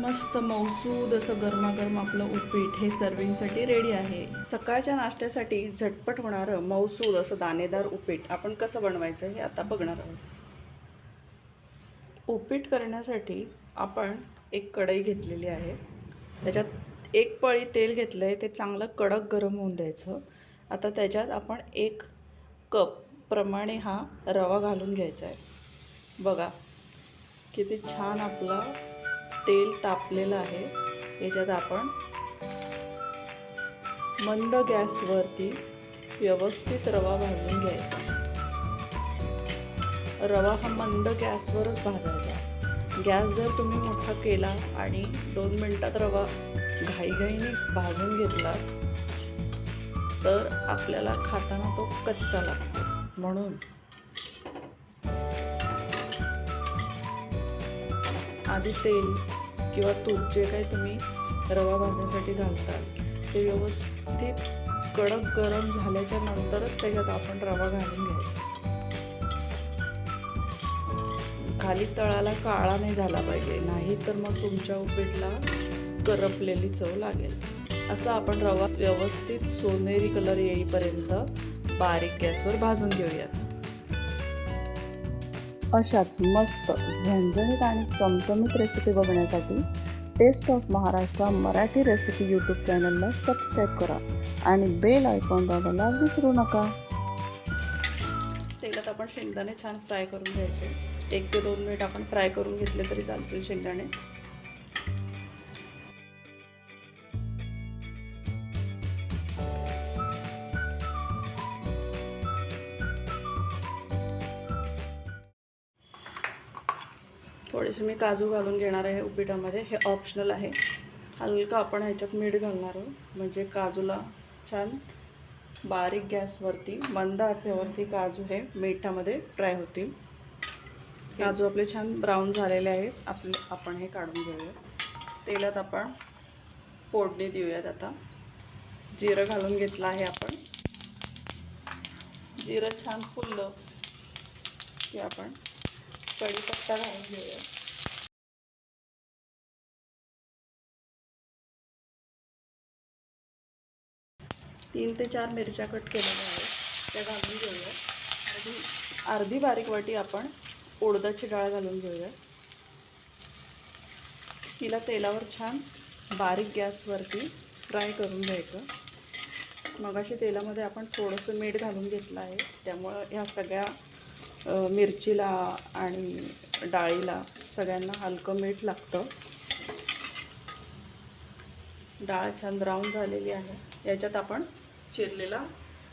मस्त मौसूद असं गरमागरम आपलं उपीट हे सर्विंगसाठी रेडी आहे. सकाळच्या नाश्त्यासाठी झटपट होणारं मौसूद असं दाणेदार उपीट. आपण कसं बनवायचं हे आता बघणार आहोत. उपीट करण्यासाठी आपण एक कढई घेतलेली आहे. त्याच्यात एक पळी तेल घेतलं आहे ते चांगलं कडक गरम होऊन द्यायचं. आता त्याच्यात आपण एक कप प्रमाणे हा रवा घालून घ्यायचा आहे. बघा किती छान आपला तेल तापलेलं आहे. याच्यात आपण मंद गॅसवरती व्यवस्थित रवा भाजून घ्यायचा. रवा हा मंद गॅसवरच भाजायचा. गॅस जर तुम्ही मोठा केला आणि दोन मिनटात रवा घाईघाईने भाजून घेतला तर आपल्याला खाताना तो कच्चा लागतो. म्हणून आधी तेल किंवा तूप जे काही तुम्ही रवा भाजण्यासाठी घालता ते व्यवस्थित कडक गरम झाल्याच्या नंतरच त्याच्यात आपण रवा घालून घ्यायचा. खाली तळाला काळा नाही झाला पाहिजे नाही तर मग तुमच्या उपीटला करपलेली चव लागेल. असं आपण रवा व्यवस्थित सोनेरी कलर येईपर्यंत बारीक गॅसवर भाजून घेऊयात. अशाच मस्त झणझणीत आणि चमचमीत रेसिपी बघण्यासाठी taste of Maharashtra Marathi recipe YouTube चॅनलला सबस्क्राईब करा आणि बेल आयकॉन दाबायला विसरू नका. तेलात आपण शेंगदाणे छान फ्राय करून घ्यायचे. एक ते दोन मिनिट आपण फ्राय करून घेतले तरी चालतील शेंगदाणे. थोडेसे मी काजू घालून घेणार आहे उपीटामध्ये. हे ऑप्शनल आहे. हलका आपण ह्याच्यात मीठ घालणार आहोत. म्हणजे काजूला छान बारीक गॅसवरती मंद आचेवरती काजू हे मिठामध्ये फ्राय होतील. काजू आपले छान ब्राऊन झालेले आहेत. आपले आपण हे काढून घेऊया. तेलात आपण फोडणी देऊयात आता. जिरं घालून घेतलं आहे आपण. जिरं छान फुललं की आपण कढीपत्ता घालून घेऊया. तीन ते चार मिरच्या कट केलेल्या आहेत. त्या घालून घेऊया. आणि अर्धी बारीक वाटी आपण उडदाची डाळ घालून घेऊया. तिला तेलावर छान बारीक गॅसवरती फ्राय करून घ्यायचं. मगाशी तेलामध्ये आपण थोडंसं मीठ घालून घेतलं आहे. त्यामुळं ह्या सगळ्या मिरचीला आणि डाळीला सगळ्यांना हलकं मीठ लागतं. डाळ छान ब्राऊन झालेली आहे. याच्यात आपण चिरलेला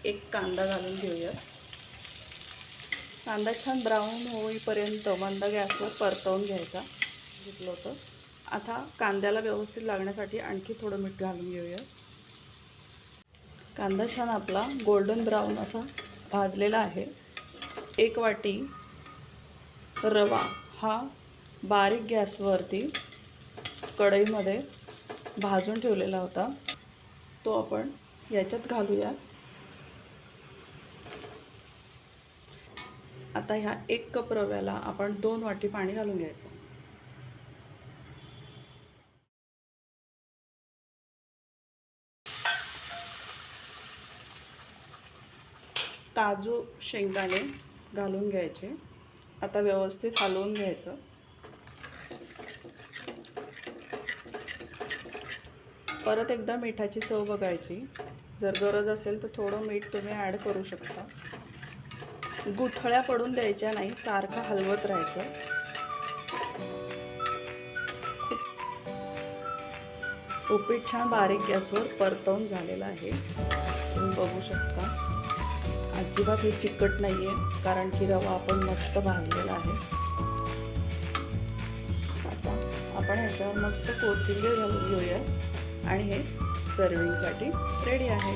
एक कांदा घालून घेऊया कांदा छान ब्राऊन होईपर्यंत मंद गॅसवर परतवून घ्यायचा. घेतलं होतं. आता कांद्याला व्यवस्थित लागण्यासाठी आणखी थोडं मीठ घालून घेऊया कांदा छान आपला गोल्डन ब्राऊन असा भाजलेला आहे. एक वाटी रवा. हा बारीक गॅसवरती कढईमध्ये भाजून ठेवलेला होता. तो आपण याच्यात घालूया. आता ह्या एक कप रव्याला आपण दोन वाटी पाणी घालून घ्यायचं. काजू शेंगदाणे घालून घ्यायचे. आता व्यवस्थित हलवून घ्यायचं. परत एकदा मिठाची चव बघायची. जर गरज असेल तर थोडं मीठ तुम्ही ॲड करू शकता. गुठळ्या पडून द्यायच्या नाही सारखं हलवत राहायचं. उपीट छान बारीक गॅसवर परतवून झालेलं आहे. तुम्ही बघू शकता. अजिबात हे चिकट नाही आहे कारण की रवा आपण मस्त भाजलेला आहे. आता आपण ह्याच्यावर मस्त कोथिंबीर घालून घेऊया. आणि हे सर्विंगसाठी रेडी आहे.